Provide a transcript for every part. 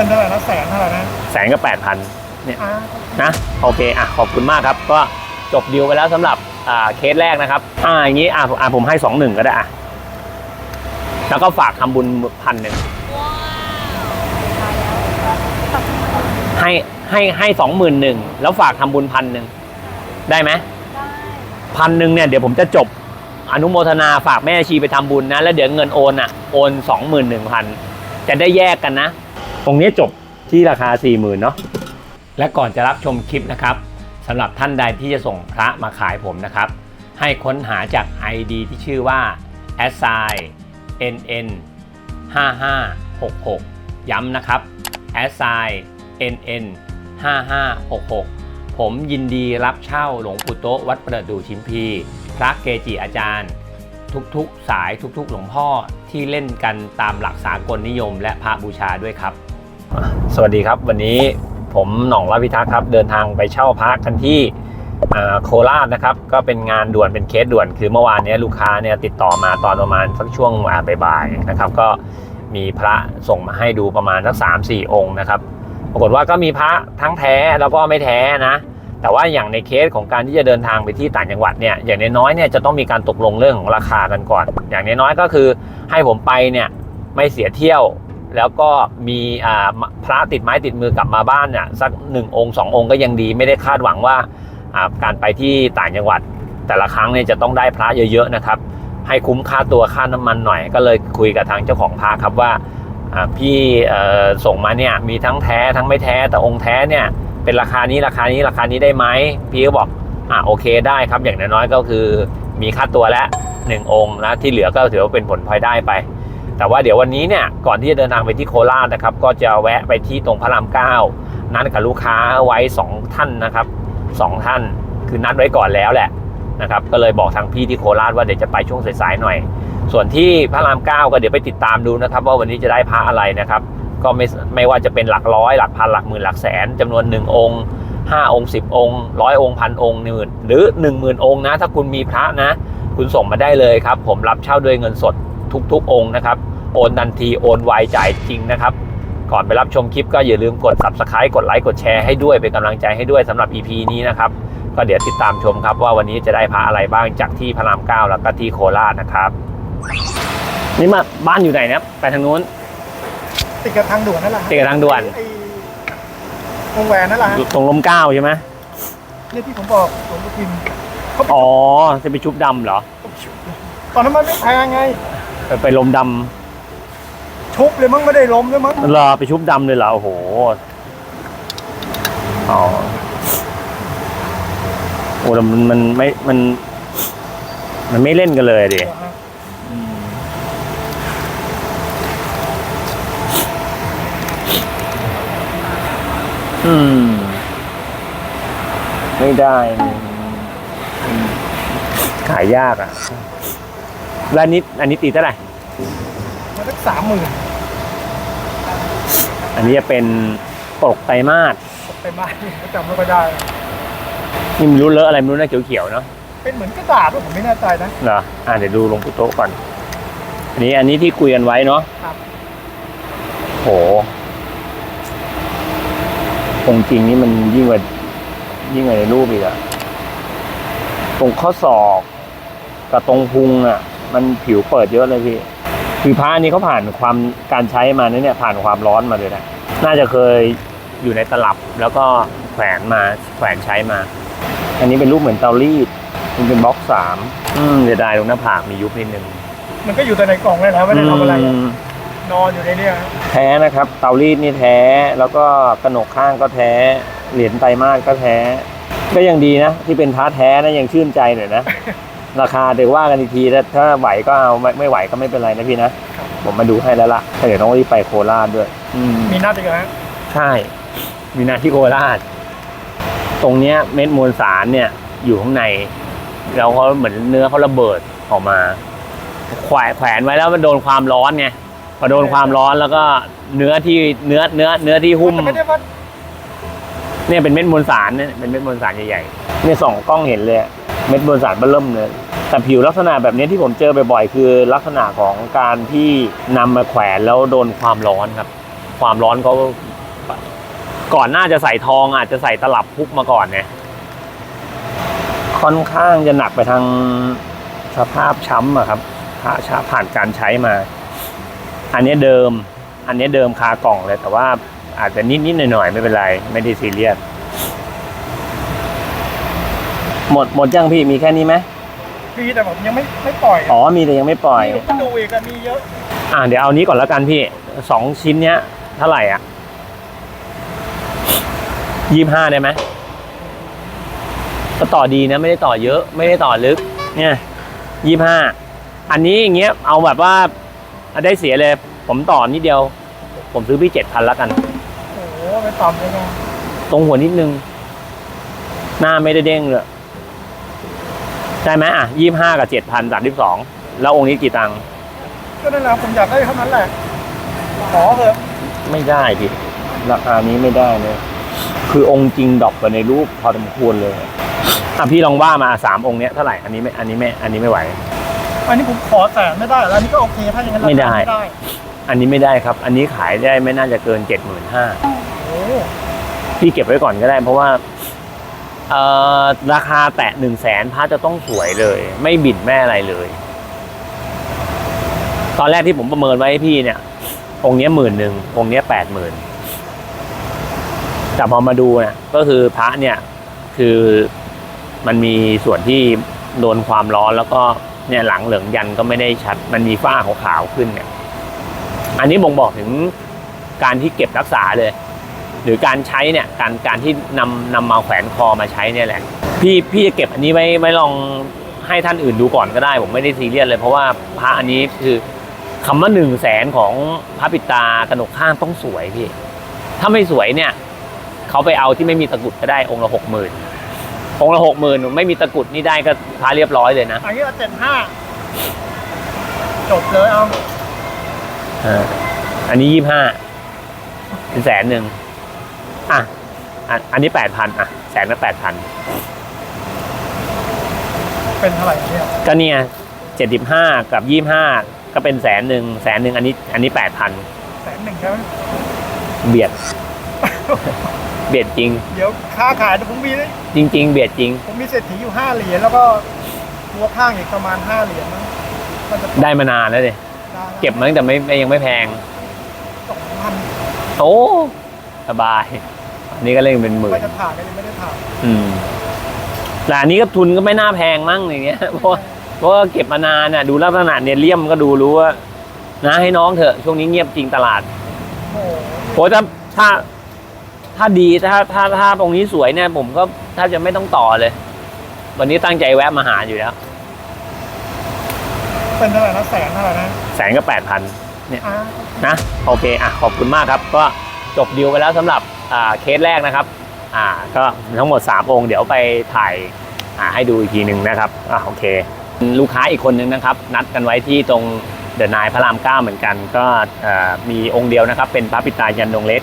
เป็นเท่าไหร่นะแสนเท่าไหร่นะแสนก็แปดพันอ่านะโอเคอะขอบคุณมากครับ ก็จบดีลไปแล้วสำหรับอ่าเคสแรกนะครับอ่าอย่างนี้อะอะผมให้สองหนึ่งก็ได้อะแล้วก็ฝากทำบุญพันหนึ่งให้ให้ให้สองหมื่นหนึ่งแล้วฝากทำบุญพันหนึ่งได้ไหมได้พันหนึ่งเนี่ยเดี๋ยวผมจะจบอนุโมทนาฝากแม่ชีไปทำบุญนะ แล้วเดี๋ยวเงินโอนอะ โอนสองหมื่นหนึ่งพันจะได้แยกกันนะ ตรงนี้จบที่ราคา4ี่หมื่นเนาะและก่อนจะรับชมคลิปนะครับสำหรับท่านใดที่จะส่งพระมาขายผมนะครับ ให้ค้นหาจาก ID ที่ชื่อว่า a s i nn 5566 ย้ำนะครับ a s i nn 5566 ผมยินดีรับเช่าหลวงปู่โตวัดประดู่ชิมพี พระเกจิอาจารย์ ทุกๆสายทุกๆ หลวงพ่อที่เล่นกันตามหลักสากลนิยมและพระบูชาด้วยครับ สวัสดีครับ วันนี้ผมหน่องรัพิทักษ์ครับ เดินทางไปเช่าพระกันที่โคราชนะครับ ก็เป็นงานด่วนเป็นเคสด่วน คือเมื่อวานเนี้ยลูกค้าเนี่ยติดต่อมาตอนประมาณสักช่วงบ่ายๆนะครับ ก็มีพระส่งมาให้ดูประมาณสักสามสี่องค์นะครับ ปรากฏว่าก็มีพระทั้งแท้แล้วก็ไม่แท้นะ แต่ว่าอย่างในเคสของการที่จะเดินทางไปที่ต่างจังหวัดเนี่ย อย่างน้อยๆเนี่ยจะต้องมีการตกลงเรื่องของราคากันก่อน อย่างน้อยๆก็คือให้ผมไปเนี่ยไม่เสียเที่ยว แล้วก็มีอ่าพระติดไม้ติดมือกลับมาบ้านเนี่ยสักหนึ่งองค์สององค์ก็ยังดี ไม่ได้คาดหวังว่าอ่าการไปที่ต่างจังหวัด แต่ละครั้งเนี่ยจะต้องได้พระเยอะๆนะครับ ให้คุ้มค่าตัวค่าน้ำมันหน่อย ก็เลยคุยกับทางเจ้าของพระครับว่าอ่าพี่ส่งมาเนี่ยมีทั้งแท้ทั้งไม่แท้แต่องค์แท้เนี่ยเป็นราคานี้ราคานี้ราคานี้ได้ไหมพี่ก็บอกอ่าโอเคได้ครับอย่างน้อยๆก็คือมีค่าตัวแล้วหนึ่งองค์นะที่เหลือก็ถือว่าเป็นผลพลอยได้ไป แต่ว่าเดี๋ยววันนี้เนี่ยก่อนที่จะเดินทางไปที่โคราชนะครับ ก็จะแวะไปที่ตรงพระรามเก้านัดกับลูกค้าไว้ 2 ท่านนะครับสองท่านคือนัดไว้ก่อนแล้วแหละนะครับก็เลยบอกทางพี่ที่โคราชว่าเดี๋ยวจะไปช่วงสายๆหน่อย ส่วนที่พระรามเก้าก็เดี๋ยวไปติดตามดูนะครับ ว่าวันนี้จะได้พระอะไรนะครับ ก็ไม่ไม่ว่าจะเป็นหลักร้อยหลักพันหลักหมื่นหลักแสนจำนวน 1 องค์5องค์10 องค์ร้อยองค์พันองค์หมื่นหรือ 1 0,000 องค์นะ ถ้าคุณมีพระนะ คุณส่งมาได้เลยครับ ผมรับเช่าด้วยเงินสด ทุก ๆ องค์นะครับ โอนทันทีโอนไวจ่ายจริงนะครับ ก่อนไปรับชมคลิปก็อย่าลืมกด subscribe กดไลค์กดแชร์ให้ด้วยเป็นกำลังใจให้ด้วยสำหรับ EP นี้นะครับ ก็เดี๋ยวติดตามชมครับว่าวันนี้จะได้พระอะไรบ้างจากที่พระรามเก้าแล้วก็ที่โคราชนะครับนี่มาบ้านอยู่ไหนนะไปทางนู้นติดกับทางด่วนนั่นแหละฮะติดกับทางด่วนไอ้วงแหวนนั่นแหละฮะตรงลมเกล้าใช่ไหมเนี่ยที่ผมบอกผมก็พิมพ์เขาไปอ๋อจะไปชุบดำเหรอตอนนั้นมันไม่แพงไง ไปไปลมดชุบเลยมั้งไม่ได้ล้มเลยมั้งำเหรอไปชุบดำเลยเหรอโอ้โหอ๋อโอ้แต่มันมันไม่มัน มันไม่เล่นกันเลยดิอืม ไม่ได้อืมขายยากอะ แล้วอันนี้อันนี้ตีเท่าไหร่มันสักสามหมื่นอันนี้จะเป็นปกไตรมาสไปบ้านก็จำไม่ค่อยได้ นี่ไม่รู้เลอะอะไรไม่รู้นะเขียวๆเนาะเป็นเหมือนกระดาษด้วยผมไม่แน่ใจนะ เหรออ่าเดี๋ยวดูลงพุโต๊ะก่อน อันนี้อันนี้ที่คุยกันไว้เนาะครับ โหองค์จริงนี่มันยิ่งกว่ายิ่งกว่าในรูปอีกอะตรงข้อศอกกับตรงพุงอะ มันผิวเปิดเยอะเลยพี่ คือผ้านี้เขาผ่านความการใช้มาเนี่ยผ่านความร้อนมาเลยนะน่าจะเคยอยู่ในตลับแล้วก็แขวนมาแขวนใช้มา อันนี้เป็นรูปเหมือนเตารีดมันเป็นบล็อกสามอืมเสียดายตรงหน้าผากมียุบนิดนึงมันก็อยู่แต่ในกล่องเลยนะไม่ได้ทำอะไรมนอนอยู่ในเนี้ยแท้นะครับ เตารีดนี่แท้แล้วก็กระหนกข้างก็แท้ เหรียญไตรมาสก็แท้ ก็ยังดีนะ ที่เป็นพระแท้นะยังชื่นใจหน่อยนะ ราคาเดี๋ยวว่ากันอีกทีถ้าถ้าไหวก็เอาไม่ไม่ไหวก็ไม่เป็นไรนะพี่นะ ผมมาดูให้แล้วล่ะแต่เดี๋ยวต้องรีบไปโคราชด้วย อืมมีหน้าติดกันฮะใช่ มีนาที่โคราช ตรงเนี้ยเม็ดมวลสารเนี่ย อยู่ข้างใน แล้วเขาเหมือนเนื้อเขาระเบิดออกมาแขวนแขวนไว้แล้วมันโดนความร้อนไงพอโดนความร้อนแล้วก็เนื้อที่เนื้อเนื้อเนื้อที่หุ้ม แต่ไม่ได้ว่าเนี่ยเป็นเม็ดมวลสารเนี่ยเป็นเม็ดมวลสารใหญ่ๆเนี่ยส่องกล้องเห็นเลย เม็ดมวสารเบิ่มเลย แต่ผิวลักษณะแบบนี้ที่ผมเจอบ่อยๆ คือลักษณะของการที่นำมาแขวนแล้วโดนความร้อนครับ ความร้อนเขาก่อนหน้าจะใส่ทองอาจจะใส่ตลับพุกมาก่อนเนี่ยค่อนข้างจะหนักไปทางสภาพช้ำอะครับพระชาผ่านการใช้มา อันนี้เดิม อันนี้เดิมคากล่องเลย แต่ว่าอาจจะนิดๆหน่อยๆไม่เป็นไร ไม่ได้ซีเรียส หมดหมดยังพี่มีแค่นี้ไหมพี่แต่ผมยังไม่ไม่ปล่อยอ๋อมีแต่ยังไม่ปล่อยมีก็ดูอีกอะมีเยอะ อ่าเดี๋ยวเอานี้ก่อนแล้วกันพี่สองชิ้นเนี้ยเท่าไหร่อะยี่ห้าได้ไหมก็ต่อดีนะ ไม่ได้ต่อเยอะ ไม่ได้ต่อลึก เนี่ยยี่ห้าอันนี้อย่างเงี้ยเอาแบบว่าได้เสียเลย ผมต่อนิดเดียว ผมซื้อพี่เจ็ดพันแล้วกันโอ้โหไปต่ำเลยนะตรงหัวนิดนึง หน้าไม่ได้เด้งเลย ได้ไหมอะยี่ห้ากับเจ็ดพันสามสิบสองแล้วองค์นี้กี่ตังค์ก็นั่นแหละผมอยากได้เท่านั้นแหละ ขอเถอะไม่ได้พี่ราคานี้ไม่ได้เลยคือองค์จริงดรอกไปในรูปพอสมควรเลยอะพี่ลองว่ามาสามองค์เนี้ยเท่าไหร่อันนี้ไม่อันนี้ไม่อันนี้ไม่ไหว อันนี้ผมขอแสนไม่ได้แล้วอันนี้ก็โอเคถ้าอย่างนั้นไม่ได้ไม่ได้ อันนี้ไม่ได้ครับ อันนี้ขายได้ไม่น่าจะเกินเจ็ดหมื่นห้าโอ้พี่เก็บไว้ก่อนก็ได้ เพราะว่าเอ่อ ราคาแตะหนึ่งแสนพระจะต้องสวยเลย ไม่บิดแม่อะไรเลย ตอนแรกที่ผมประเมินไว้ให้พี่เนี่ย องค์นี้หมื่นหนึ่งองค์นี้แปดหมื่นแต่พอมาดูเนี่ยก็คือพระเนี่ย คือมันมีส่วนที่โดนความร้อนแล้วก็เนี่ยหลังเหลืองยันก็ไม่ได้ชัด มันมีฝ้าขาวๆขึ้นเนี่ย อันนี้บ่งบอกถึงการที่เก็บรักษาเลย หรือการใช้เนี่ยการการที่นำนำมาแขวนคอมาใช้เนี่ยแหละพี่พี่จะเก็บอันนี้ไว้ไว้ลองให้ท่านอื่นดูก่อนก็ได้ ผมไม่ได้ซีเรียสเลย เพราะว่าพระอันนี้คือคำว่าหนึ่งแสนของพระปิดตากระหนกข้างต้องสวยพี่ ถ้าไม่สวยเนี่ยเขาไปเอาที่ไม่มีตะกรุดก็ได้องค์ละหกหมื่นองค์ละหกหมื่นไม่มีตะกรุดนี่ได้ก็พาเรียบร้อยเลยนะอันนี้เจ็ดห้าจบเลยเอาอ่าอันนี้ยี่ห้าเป็นแสนหนึ่ง อะอะอันนี้แปดพันอะแสนละแปดพันเป็นเท่าไหร่เนี่ยก็เนี่ยเจ็ดสิบห้ากับยี่ห้าก็เป็นแสนหนึ่งแสนหนึ่งอันนี้ อันนี้แปดพันแสนหนึ่งใช่ไหมเบียด เบียดจริง เดี๋ยวค้าขายผมมีจริง ๆ เบียดจริง ผมมีเศรษฐีอยู่ห้าเหรียญแล้วก็ตัวข้างอีกประมาณห้าเหรียญมั้งมันจะได้มานานแล้วเลยได้เก็บมาตั้งแต่ไม่ยังไม่แพง สองพันโอ้สบายอั นนี้ก็เล่นเป็นหมื่ไม่นจะผ่านก็ยังไม่ได้ผ่านอืมแต่อันนี้ก็ทุนก็ไม่น่าแพงมั้งอย่างเงี้ย เพราะว่าเพราะว่าเก็บมานานน่ะ ดูลักษณะเนี่ยเลี่ยมก็ดูรู้ว่า นะให้น้องเถอะ ช่วงนี้เงียบจริงตลาดโอ้โหโอ้ถ้าถ้า ถ้าดีถ้าถ้าถ้าตรงนี้สวยเนี่ย ผมก็ถ้าจะไม่ต้องต่อเลย วันนี้ตั้งใจแวะมาหาอยู่แล้ว เป็นเท่าไหร่นะแสนเท่าไหร่นะแสนก็แปดพัน อ่า นะ โอเค อะ ขอบคุณมากครับ ก็จบดีลไปแล้วสำหรับอ่า เคสแรกนะครับอ่าก็ทั้งหมด 3 องค์เดี๋ยวไปถ่ายาให้ดูอีกทีหนึ่งนะครับอ่าโอเค ลูกค้าอีกคนนึงนะครับ นัดกันไว้ที่ตรงเดอะนายพระรามเก้าเหมือนกัน ก็มีองค์เดียวนะครับ เป็นพระปิตายันดงเล็ก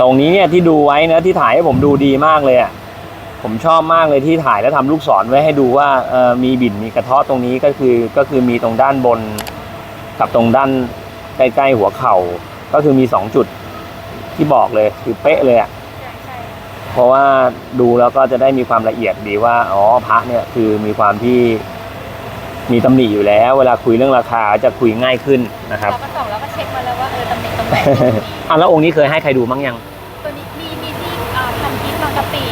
ตรงนี้เนี่ยที่ดูไว้นะที่ถ่ายให้ผมดูดีมากเลยอะผมชอบมากเลยที่ถ่ายแล้วทำลูกศรไว้ให้ดูว่ามีบิ่นมีกระเทาะตรงนี้ก็คือก็คือมีตรงด้านบน กับตรงด้านใกล้ๆหัวเข่า ก็คือมีสองจุด ที่บอกเลยคือเป๊ะเลยอะเพราะว่าดูแล้วก็จะได้มีความละเอียดดีว่าอ๋อพระเนี่ยคือมีความที่มีตำหนิอยู่แล้ว เวลาคุยเรื่องราคาจะคุยง่ายขึ้นนะครับเราก็ส่องแล้วก็เช็คมาแล้วว่าเออตำแหน่งตรงไหนมีอะแล้วองค์นี้เคยให้ใครดูมั้งยังตัวนี้มีมีที่อ่าพันทิปบางกะปิ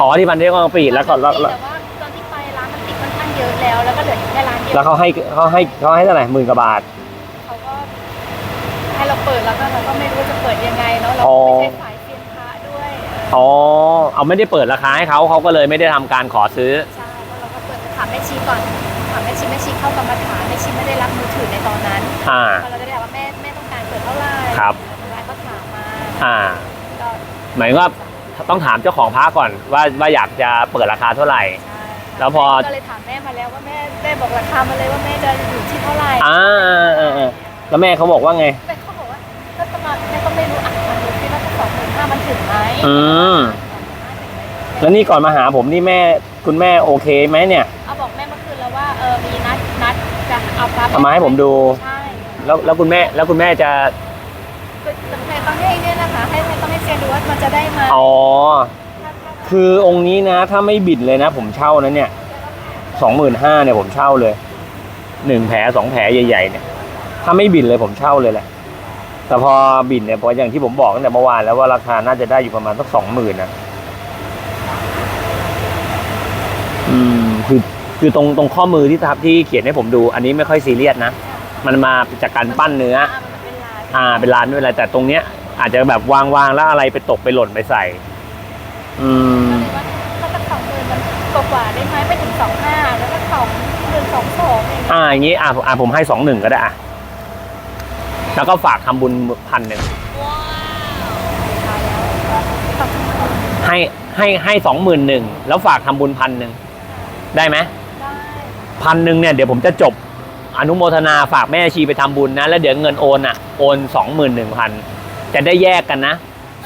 อ๋อที่มันเรียกว่าปีดแล้วก็แล้วแล้วแต่ว่าตอนที่ไปร้านมันติดค่อนข้างเยอะแล้วแล้วก็เหลืออยู่แค่ร้านเดียวแล้วเขาให้เขาให้เขาให้เท่าไหร่หมื่นกว่าบาทเขาก็ ให้เราเปิดแล้วก็เราก็ไม่รู้จะเปิดยังไงเนาะเราอ๋อก็ไม่ใช่สายเซียนพระด้วยเอออ๋อเอาไม่ได้เปิดราคาให้เขาเขาก็เลยไม่ได้ทำการขอซื้อ ใช่เพราะเราก็เปิดถามแม่ชีก่อนถามแม่ชีแม่ชีเข้ากรรมฐานแม่ชีไม่ได้รับมือถือในตอนนั้นอ่า พอเราจะได้ถามว่าแม่แม่ต้องการเปิดเท่าไหร่ครับร้านก็ถามมาอ่า ก็หมายว่าต้องถามเจ้าของพระก่อนว่าว่าอยากจะเปิดราคาเท่าไหร่ ใช่แล้วพอ ก็เลยถามแม่มาแล้วว่าแม่แม่บอกราคามาเลยว่าแม่จะอยู่ที่เท่าไหร่ อ่าเออเออ แล้วแม่เขาบอกว่าไงแม่เขาบอกว่าถ้าประมาณแม่ก็ไม่รู้อะมันดูที่ว่าถ้าสองหมื่นห้ามันถึงไหมอืม แล้วนี่ก่อนมาหาผมนี่แม่คุณแม่โอเคไหมเนี่ย เอาบอกแม่เมื่อคืนแล้วว่าเออมีนัดนัดจะเอาพระเอามาให้ผมดู ใช่แล้วแล้วคุณแม่แล้วคุณแม่จะคือแต่แม่ต้องให้เนี่ยนะคะ ให้ให้ต้องให้ว่ามันจะได้ไหมอ๋อคือองค์นี้นะ ถ้าไม่บิดเลยนะ ผมเช่านะเนี่ยสองหมื่นห้าเนี่ยผมเช่าเลยหนึ่งแผลสองแผลใหญ่ ๆ เนี่ย ถ้าไม่บิดเลยผมเช่าเลยแหละ แต่พอบิดเนี่ยพออย่างที่ผมบอกตั้งแต่เมื่อวานแล้วว่าราคาน่าจะได้อยู่ประมาณสักสองหมื่นนะอืมคือคือตรงตรงข้อมือที่ทับที่เขียนให้ผมดู อันนี้ไม่ค่อยซีเรียสนะ มันมาจากการปั้นเนื้อ อ่ามันเป็นลายอ่าเป็นร้านด้วยอะไร แต่ตรงเนี้ย อาจจะแบบวางวางแล้วอะไรไปตกไปหล่นไปใส่ อืมถ้าสักสองหมื่นมันกว่าๆได้ไหมไม่ถึงสองห้าแล้วก็สองหนึ่งสองสองเองอ่าอย่างงี้อ่าอ่าผมให้สองหนึ่งก็ได้อะ แล้วก็ฝากทำบุญพันหนึ่งตายแล้วขอบคุณค่ะให้ให้ให้สองหมื่นหนึ่งแล้วฝากทำบุญพันหนึ่งได้ไหมได้พันหนึ่งเนี่ยเดี๋ยวผมจะจบอนุโมทนาฝากแม่ชีไปทำบุญนะ แล้วเดี๋ยวเงินโอนอะโอนสองหมื่นหนึ่งพันจะได้แยกกันนะ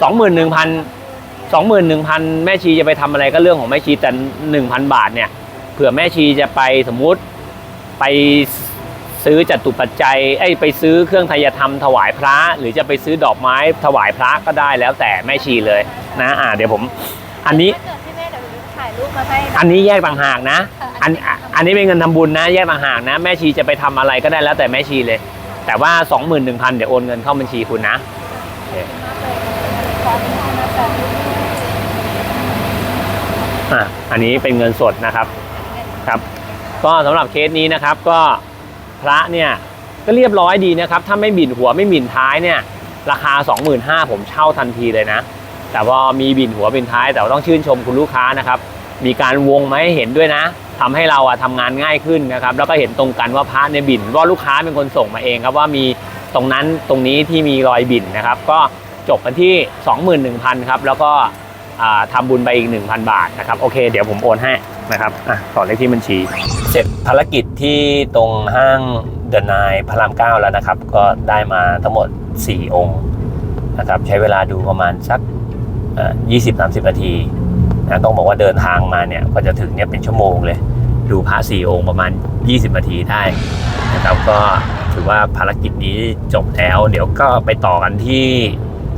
สองหมื่นหนึ่งพันสองหมื่นหนึ่งพันแม่ชีจะไปทำอะไรก็เรื่องของแม่ชีแต่หนึ่งพันบาทเนี่ยเผื่อแม่ชีจะไปสมมุติไป ซื้อจัตุปัจจัยไอ้ยไปซื้อเครื่องไทยธรรมถวายพระ หรือจะไปซื้อดอกไม้ถวายพระก็ได้แล้วแต่แม่ชีเลยนะอ่าเดี๋ยวผม อันนี้ถ้าเกิดพี่แม่เดี๋ยวถ่ายรูปมาให้นะ อันนี้แยกต่างหากนะค่ะอันอะอันนี้เป็นเงินทำบุญนะ แยกต่างหากนะ แม่ชีจะไปทำอะไรก็ได้แล้วแต่แม่ชีเลย แต่ว่า 21,000 เดี๋ยวโอนเงินเข้าบัญชีคุณนะขอบคุณมากเลยขอบคุณนะคะอะอันนี้เป็นเงินสดนะครับครับ ก็สำหรับเคสนี้นะครับก็ พระเนี่ยก็เรียบร้อยดีนะครับถ้าไม่บินหัวไม่บินท้ายเนี่ยราคา 25,000ผมเช่าทันทีเลยนะ แต่ว่ามีบินหัวบินท้าย แต่ว่าต้องชื่นชมคุณลูกค้านะครับ มีการวงมาให้เห็นด้วยนะทำให้เราอะทำงานง่ายขึ้นนะครับ แล้วก็เห็นตรงกันว่าพระเนี่ยบินเพราลูกค้าเป็นคนส่งมาเองครับว่ามีตรงนั้นตรงนี้ที่มีรอยบินนะครับ ก็จบกันที่ 21,000ครับแล้วก็ อ่าทำบุญไปอีก 1,000 บาทนะครับโอเค เดี๋ยวผมโอนให้นะครับอะต่อเลขที่บัญชี เสร็จภารกิจที่ตรงห้างเดอะนายพระรามเก้าแล้วนะครับ ก็ได้มาทั้งหมด 4 องค์นะครับใช้เวลาดูประมาณสักยี่สิบสามสิบนาทีนะต้องบอกว่าเดินทางมาเนี่ยก็จะถึงเนี่ยเป็นชั่วโมงเลย ดูพระสี่องค์ประมาณ 20 นาทีได้นะครับก็ถือว่าภารกิจนี้จบแล้ว เดี๋ยวก็ไปต่อกันที่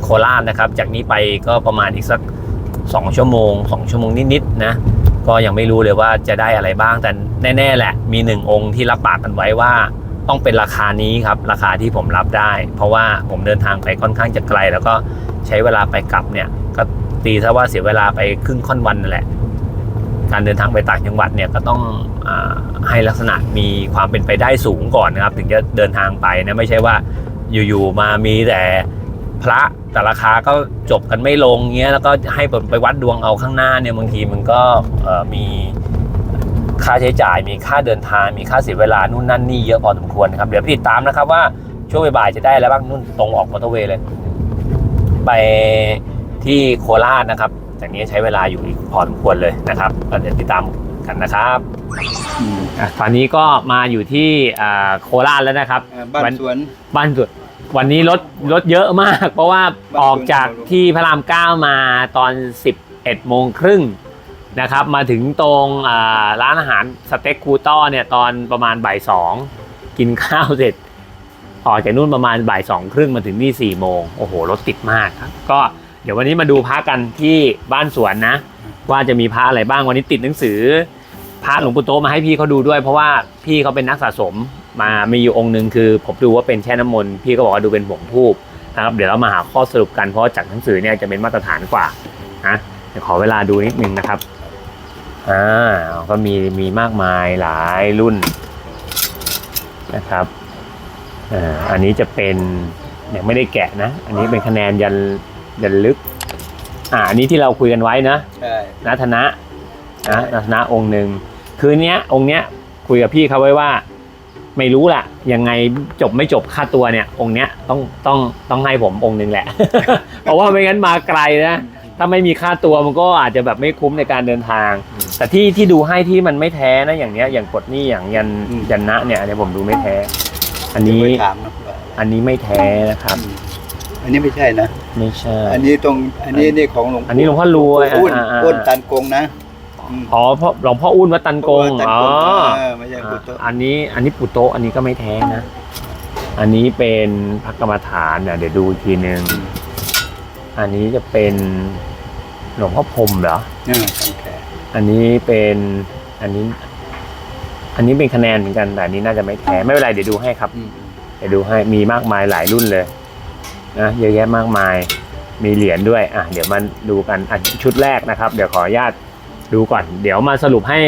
โคราชนะครับ จากนี้ไปก็ประมาณอีกสัก 2 ชั่วโมง 2 ชั่วโมงนิดๆนะ ก็ยังไม่รู้เลยว่าจะได้อะไรบ้าง แต่แน่ ๆ แหละ มีหนึ่งองค์ที่รับปากกันไว้ว่า ต้องเป็นราคานี้ครับ ราคาที่ผมรับได้ เพราะว่าผมเดินทางไปค่อนข้างจะไกล แล้วก็ใช้เวลาไปกลับเนี่ย ก็ตีซะว่าเสียเวลาไปครึ่งค่อนวันนั่นแหละ การเดินทางไปต่างจังหวัดเนี่ยก็ต้องอให้ลักษณะมีความเป็นไปได้สูงก่อนนะครับ ถึงจะเดินทางไปนะ ไม่ใช่ว่าอยู่ๆมามีแต่ พระแต่ราคาก็จบกันไม่ลงเงี้ยแล้วก็ให้ไปวัดดวงเอาข้างหน้าเนี่ยบางทีมันก็เอ่อมีค่าใช้จ่ายมีค่าเดินทางมีค่าเสียเวลานู่นนั่นนี่เยอะพอสมควรนะครับเดี๋ยวติดตามนะครับว่าช่วงบ่ายๆจะได้อะไรบ้างนู่นตรงออกมอเตอร์เวย์เลย ไปที่โคราชนะครับจากนี้ใช้เวลาอยู่อีกพอสมควรเลยนะครับก็เดี๋ยวติดตามกันนะครับอะตอนนี้ก็มาอยู่ที่อ่าโคราชแล้วนะครับอ่าบ้านสวนบ้านสวน วันนี้รถรถเยอะมาก เพราะว่าออกจากที่พระรามเก้ามาตอน 11โมงครึ่งนะครับมาถึงตรงร้านอาหารสเต็กคูต้อเนี่ยตอนประมาณบ่ายสองกินข้าวเสร็จ ออกจากนู่นประมาณบ่ายสองครึ่งมาถึงนี่สี่โมงโอ้โหรถติดมากครับก็เดี๋ยววันนี้มาดูพระกันที่บ้านสวนนะ ว่าจะมีพระอะไรบ้างวันนี้ติดหนังสือพระหลวงปู่โตมาให้พี่เขาดูด้วย เพราะว่าพี่เขาเป็นนักสะสม มามีอยู่องค์หนึ่งคือ ผมดูว่าเป็นแช่น้ำมนต์พี่ก็บอกว่าดูเป็นผงทูบนะครับเดี๋ยวเรามาหาข้อสรุปกันเพราะว่าจากหนังสือเนี่ยจะเป็นมาตรฐานกว่านะเดี๋ยวขอเวลาดูนิดนึงนะครับอ่าก็มีมีมากมายหลายรุ่นนะครับอ่าอันนี้จะเป็นยังไม่ได้แกะนะ อันนี้เป็นคะแนนยันยันลึกอ่าอันนี้ที่เราคุยกันไว้นะใช่นัทนะนะนัทนะองค์หนึ่งคืนเนี้ยองค์เนี้ยคุยกับพี่เขาไว้ว่า ไม่รู้ล่ะ ยังไงจบไม่จบค่าตัวเนี่ย องค์เนี้ยต้องต้องต้องให้ผมองค์หนึ่งแหละ เพราะว่าไม่งั้นมาไกลนะถ้าไม่มีค่าตัวมันก็อาจจะแบบไม่คุ้มในการเดินทาง แต่ที่ที่ดูให้ที่มันไม่แท้นะอย่างเนี้ยอย่างกดนี่อย่างยันยันนะเนี่ยอันนี้ผมดูไม่แท้ อันนี้ไปถามนะว่าอันนี้ไม่แท้นะครับ อันนี้ไม่ใช่นะไม่ใช่ อันนี้ตรงอันนี้นี่ของหลวงอันนี้หลวงพ่อรวยอ้นอ่าอ่า อ้นตันกงนะม อ๋อเพราะหลวงพ่ออุ้นวัดตันกงตันอ๋อเออไม่ใช่กุโตะอันนี้อันนี้ปุโตะอันนี้ก็ไม่แท้นะ อันนี้เป็นพระกรรมฐานเนี่ยเดี๋ยวดูอีกทีหนึ่งอันนี้จะเป็นหลวงพ่อพรหมเหรอเออของแท้อันนี้เป็นอันนี้ อันนี้เป็นคะแนนเหมือนกันแต่อันนี้น่าจะไม่แท้ไม่เป็นไรเดี๋ยวดูให้ครับอืมเดี๋ยวดูให้มีมากมายหลายรุ่นเลยนะเยอะแยะมากมายมีเหรียญด้วย อะ เดี๋ยวมาดูกันอะชุดแรกนะครับ เดี๋ยวขออนุญาต ดูก่อน เดี๋ยวมาสรุปให้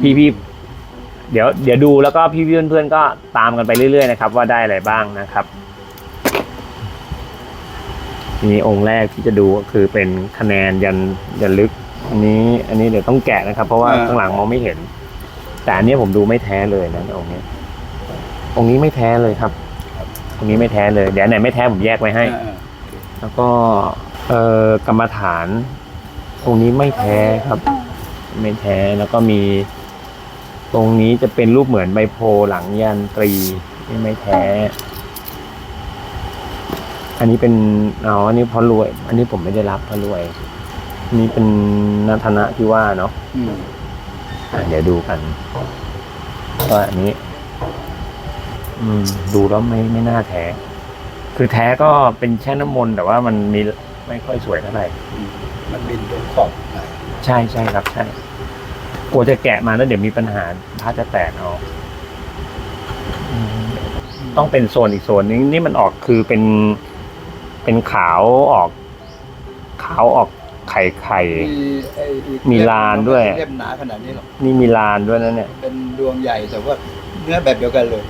พี่พี่ๆเดี๋ยวเดี๋ยวดูแล้วก็พี่พี่เพื่อนๆก็ตามกันไปเรื่อยๆนะครับว่าได้อะไรบ้างนะครับมีองค์แรกที่จะดูก็คือเป็นคะแนนยันยันลึก อันนี้อันนี้เดี๋ยวต้องแกะนะครับ เพราะว่าข้างหลังมองไม่เห็น แต่อันนี้ผมดูไม่แท้เลยนะองค์นี้ องค์นี้ไม่แท้เลยครับองค์นี้ไม่แท้เลยเดี๋ยวอันไหนไม่แท้ผมแยกไว้ให้เออแล้วก็เอ่อกรรมฐานองค์นี้ไม่แท้ครับ ไม่แท้แล้วก็มี ตรงนี้จะเป็นรูปเหมือนใบโพธิ์หลังยันตรีที่ไม่แท้ อันนี้เป็นอ๋ออันนี้เพอรวย อันนี้ผมไม่ได้รับเพอรวยอันนี้เป็นนัทนะที่ว่าเนาะอืมอะเดี๋ยวดูกันว่าอันนี้ อืม ดูแล้วไม่ไม่น่าแท้ คือแท้ก็เป็นแช่น้ำมนต์แต่ว่ามันมีไม่ค่อยสวยเท่าไหร่มันบินตรงขอบไหน ใช่ใช่ครับใช่กลัวจะแกะมาแล้วเดี๋ยวมีปัญหาพระจะแตกเอาอืมต้องเป็นโซนอีกโซนนึงนี่มันออกคือเป็น เป็นขาวออก ขาวออกไข่ไข่ มีไอ้อีกมีลานด้วย เล่มหนาขนาดนี้หรอกนี่มีลานด้วยนะเนี่ยเป็นดวงใหญ่แต่ว่าเนื้อแบบเดียวกันเลย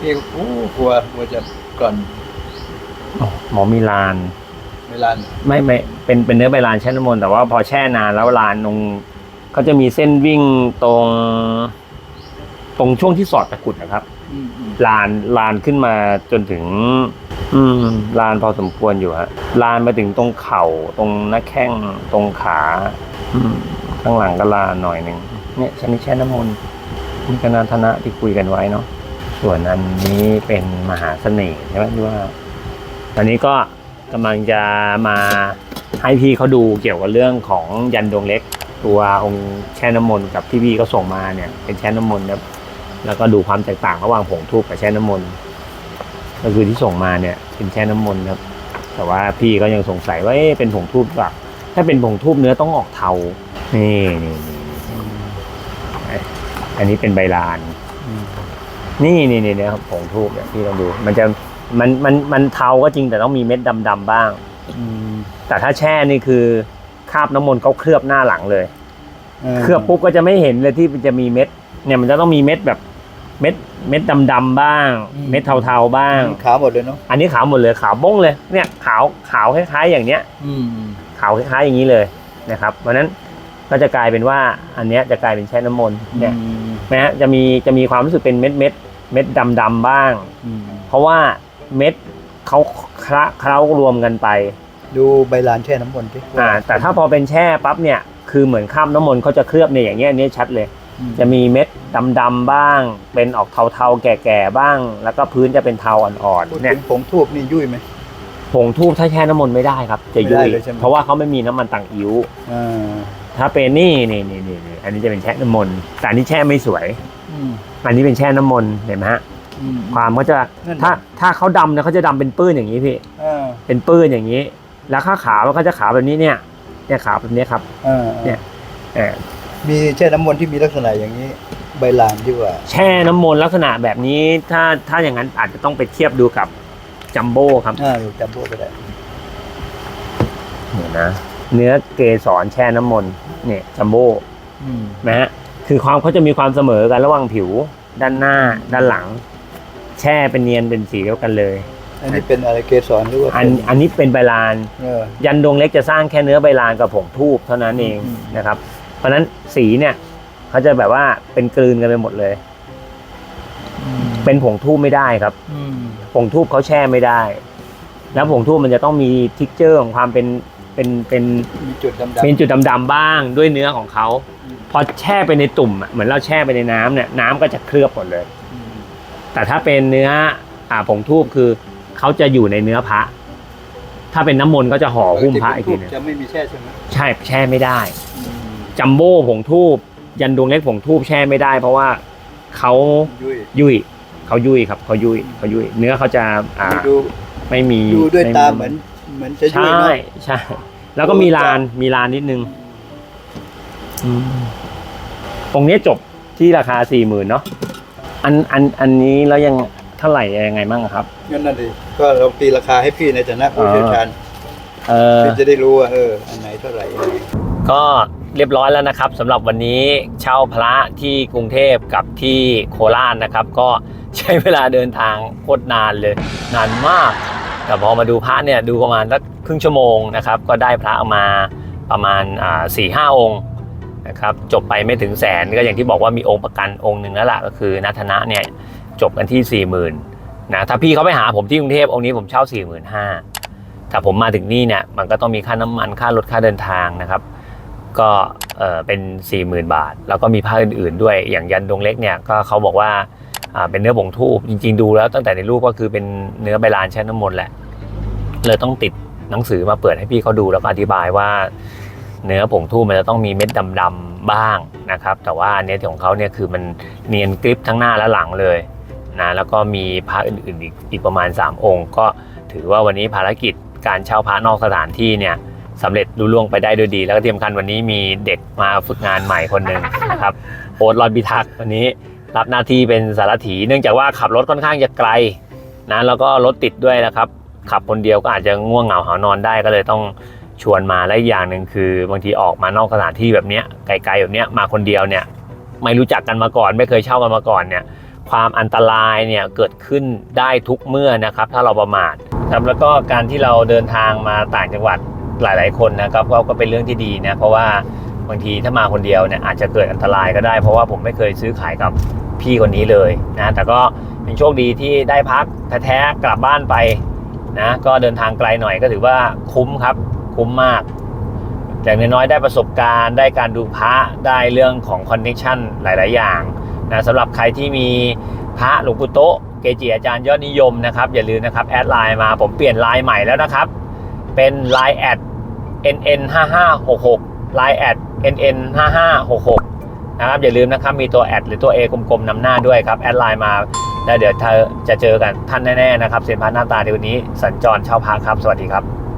พี่ก็โอ้กลัวกลัวจะกร่อนอ๋อหมอมีลาน เวลาไม่ไม่เป็นเป็นเนื้อใบลานแช่น้ำมนต์แต่ว่าพอแช่นานแล้วลานตรงเขาจะมีเส้นวิ่งตรง ตรงช่วงที่สอดตะกรุดนะครับอืมอืมลานลานขึ้นมาจนถึง อืมลานพอสมควรอยู่ฮะลานมาถึงตรงเข่าตรงหน้าแข้งตรงขา อืมข้างหลังก็ลานหน่อยหนึ่งเนี่ยชนิดแช่น้ำมนต์นี่กนาธนะที่คุยกันไว้เนาะส่วนอันนี้เป็นมหาเสน่ห์ใช่ไหมที่ว่าตอนนี้ก็ กำลังจะมาให้พี่เขาดูเกี่ยวกับเรื่องของยันดวงเล็ก ตัวองค์แช่น้ำมนต์กับที่พี่ก็ส่งมาเนี่ยเป็นแช่น้ำมนต์ครับแล้วก็ดูความแตกต่างระหว่างผงทูบกับแช่น้ำมนต์ก็คือที่ส่งมาเนี่ยเป็นแช่น้ำมนต์ครับ แต่ว่าพี่ก็ยังสงสัยว่าเอ๊ะเป็นผงทูบหรือเปล่าถ้าเป็นผงทูบเนื้อต้องออกเทานี่นี่นี่อันนี้เป็นใบลาน นี่นี่นี่นะครับผงทูบเนี่ยพี่ลองดูมันจะ มันมันมันเทาก็จริงแต่ต้องมีเม็ดดำๆบ้างอืมแต่ถ้าแช่นี่คือคราบน้ำมนต์เขาเคลือบหน้าหลังเลย เคลือบปุ๊บก็จะไม่เห็นเลยที่มันจะมีเม็ด เนี่ยมันจะต้องมีเม็ดแบบเม็ดเม็ดดำๆบ้าง เม็ดเทาๆบ้าง ขาวหมดเลยเนาะ อันนี้ขาวหมดเลยขาวบ้งเลย เนี่ยขาวขาวคล้ายๆอย่างเนี้ยอืมขาวคล้ายๆอย่างนี้เลยนะครับ เพราะฉะนั้นก็จะกลายเป็นว่าอันเนี้ยจะกลายเป็นแช่น้ำมนต์เนี่ยอืมนะฮะจะมีจะมีความรู้สึกเป็นเม็ดเม็ดเม็ดดำๆบ้างอืมเพราะว่า เม็ดเขาคละเคล้ารวมกันไป ดูใบลานแช่น้ำมนต์ที่อ่า แต่ถ้าพอเป็นแช่ปั๊บเนี่ยคือเหมือนข้ามน้ำมนต์เขาจะเคลือบเนี่ยอย่างเงี้ยอันนี้ชัดเลย จะมีเม็ดดำๆบ้าง เป็นออกเทาๆ แก่ๆบ้าง แล้วก็พื้นจะเป็นเทาอ่อนพูดๆเนี่ยถึงผงทูบนี่ยุ่ยไหม ผงทูบถ้าแช่น้ำมนต์ไม่ได้ครับ จะยุ่ไม่ยได้เลยใช่ไหม เพราะว่าเขาไม่มีน้ำมันต่างอิ๋วอ่าถ้าเป็นนี่นี่นี่นี่นี่อันนี้จะเป็นแช่น้ำมนต์แต่อันนี้แช่ไม่สวย อืมอันนี้เป็นแช่น้ำมนต์เห็นไหมฮะ อืม ความก็จะนั่นน่ะถ้าถ้าเขาดำเนี่ยเขาจะดำเป็นปื้นอย่างนี้พี่อ่าเป็นปื้นอย่างนี้ แล้วข้าขาวมันก็จะขาวแบบนี้เนี่ยเนี่ยขาวแบบนี้ครับอ่าเนี่ย เออมีแช่น้ำมนต์ที่มีลักษณะอย่างนี้ ใบลานที่ว่า แช่น้ำมนต์ลักษณะแบบนี้ถ้าถ้าอย่างนั้นอาจจะต้องไปเทียบดูกับจัมโบ้ครับอ่าจัมโบ้ก็ได้เห็นนะ เนื้อเกสรแช่น้ำมนต์เนี่ยจัมโบ้อืมนะฮะคือความเขาจะมีความเสมอกันระหว่างผิวด้านหน้าด้านหลัง แช่เป็นเนียนเป็นสีเดียวกันเลย อันนี้เป็นอะไรเกสรหรือว่าอันเป็นอันนี้เป็นใบลาน เออ ยันดวงเล็กจะสร้างแค่เนื้อใบลานกับผงทูบเท่านั้นเองอืม นะครับ เพราะฉะนั้นสีเนี่ยเขาจะแบบว่าเป็นกลืนกันไปหมดเลยเป็นผงทูบไม่ได้ครับ อืมผงทูบเขาแช่ไม่ได้ แล้วผงทูบมันจะต้องมีทิกเจอร์ของความเป็นเป็นเป็นมีจุดดำๆเป็นจุดดำๆบ้างด้วยเนื้อของเขา พอแช่ไปในตุ่มอะเหมือนเราแช่ไปในน้ำเนี่ยน้ำก็จะเคลือบหมดเลยอืม แต่ถ้าเป็นเนื้ออ่าผงทูบคือเขาจะอยู่ในเนื้อพระ ถ้าเป็นน้ำมนต์ก็จะห่อหุ้มพระอีกทีหนึงจะไม่มีแช่ใช่ไหมใช่แช่ไม่ได้อืมจัมโบ้ผงทูบยันดวงเล็กผงทูบแช่ไม่ได้ เพราะว่าเขายุ่ยยุ่ยเขายุ่ยครับเขายุ่ยเขายุ่ยเนื้อเขาจะอ่าดูไม่มีดูด้วยไม่มีตาเหมือนเหมือนจะช่วยใช่เนาะใช่แล้วก็มีลานมีลานนิดนึงอืมตรงนี้จบที่ราคาสี่หมื่นเนาะ อันอันอันนี้แล้วยังเท่าไหร่ยังไงบ้างครับงั้นนั่นดิก็เราตีราคาให้พี่ในฐานะผู้เชี่ยวชาญเออพี่จะได้รู้ว่าเอออันไหนเท่าไหร่ยังไงก็เรียบร้อยแล้วนะครับสำหรับวันนี้เช่าพระที่กรุงเทพกับที่โคราชนะครับ ก็ใช้เวลาเดินทางโคตรนานเลย นานมาก แต่พอมาดูพระเนี่ยดูประมาณสักครึ่งชั่วโมงนะครับ ก็ได้พระออกมาประมาณสี่ห้าองค์ นะครับจบไปไม่ถึงแสนก็อย่างที่บอกว่ามีองค์ประกันองค์หนึ่งแล้วล่ะก็คือนัทนะเนี่ยจบกันที่ 4 0,000นะถ้าพี่เขาไปหาผมที่กรุงเทพองค์นี้ผมเช่า 45,000ถ้าผมมาถึงนี่เนี่ยมันก็ต้องมีค่าน้ำมันค่ารถค่าเดินทางนะครับก็เออเป็น 40,000 บาท แล้วก็มีผ้าอื่นๆด้วยอย่างยันดงเล็กเนี่ยก็เขาบอกว่าอ่าเป็นเนื้อผงทูบจริง ๆ ดูแล้วตั้งแต่ในรูปก็คือเป็นเนื้อใบลานแช่น้ำมนต์แหละเลยต้องติดหนังสือมาเปิดให้พี่เขาดูแล้วก็อธิบายว่า เนื้อผงทูบมันจะต้องมีเม็ดดำๆบ้างนะครับ แต่ว่าอันนี้ของเขาเนี่ยคือมันเนียนกริปทั้งหน้าและหลังเลยนะแล้วก็มีพระอื่นๆอีกอีกประมาณ 3 องค์ ก็ถือว่าวันนี้ภารกิจการเช่าพระนอกสถานที่เนี่ยสำเร็จลุล่วงไปได้ด้วยดี แล้วก็ที่สำคัญวันนี้มีเด็กมาฝึกงานใหม่คนหนึ่งนะครับโอ๊ตรอดบิทักษ์วันนี้รับหน้าที่เป็นสารถี เนื่องจากว่าขับรถค่อนข้างจะไกลนะแล้วก็รถติดด้วยนะครับ ขับคนเดียวก็อาจจะง่วงเหงาหานอนได้ก็เลยต้อง ชวนมาและอย่างหนึ่งคือบางทีออกมานอกสถานที่แบบเนี้ยไกลๆแบบเนี้ยมาคนเดียวเนี่ยไม่รู้จักกันมาก่อน ไม่เคยเช่ากันมาก่อนเนี่ยความอันตรายเนี่ยเกิดขึ้นได้ทุกเมื่อนะครับ ถ้าเราประมาทครับแล้วก็การที่เราเดินทางมาต่างจังหวัดหลายๆคนนะครับก็ก็เป็นเรื่องที่ดีนะเพราะว่าบางทีถ้ามาคนเดียวเนี่ยอาจจะเกิดอันตรายก็ได้ เพราะว่าผมไม่เคยซื้อขายกับพี่คนนี้เลยนะแต่ก็เป็นโชคดีที่ได้พักแท้ๆกลับบ้านไปนะก็เดินทางไกลหน่อยก็ถือว่าคุ้มครับ คุ้มมากอย่างน้อยๆได้ประสบการณ์ได้การดูพระได้เรื่องของคอนเนคชันหลาย ๆ อย่างนะสำหรับใครที่มีพระหลวงปู่โตะเกจิอาจารย์ยอดนิยมนะครับ อย่าลืมนะครับแอดไลน์มาผมเปลี่ยนไลน์ใหม่แล้วนะครับ เป็น Line แอด nn 5 5 6 6 Line แอด nn 5 5 6 6นะครับอย่าลืมนะครับมีตัวแอดหรือตัว A กลมๆนำหน้าด้วยครับแอดไลน์มาแล้วเดี๋ยวเธอจะเจอกันท่านแน่ๆนะครับเซียนพระหน้าตาในวันนี้สัญจรเช่าพระครับ สวัสดีครับ